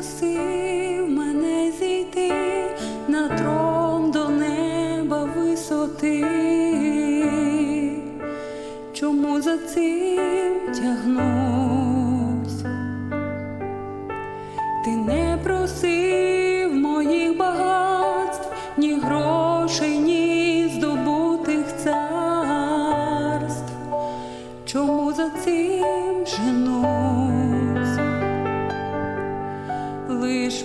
Просив мене зійти на трон до неба висоти. Чому за цим тягнусь? Ти не просив моїх багатств, ні грошей, ні здобутих царств. Чому за цим женусь? Лиш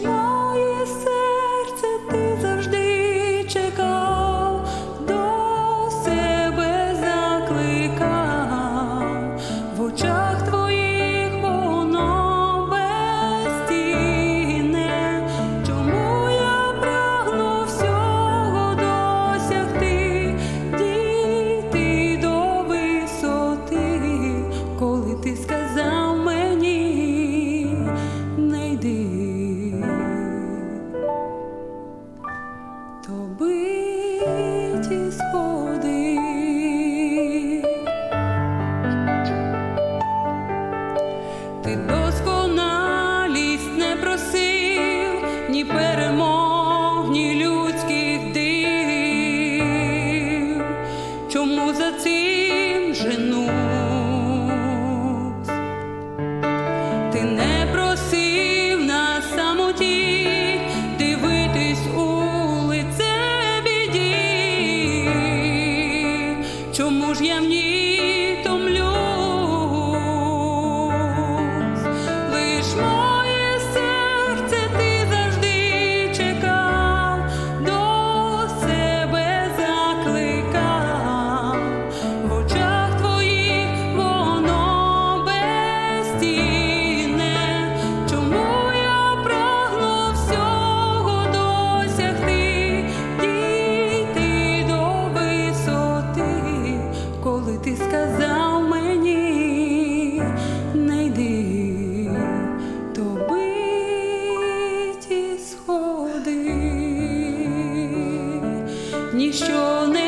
То Тому ж я в ній? ніщо не.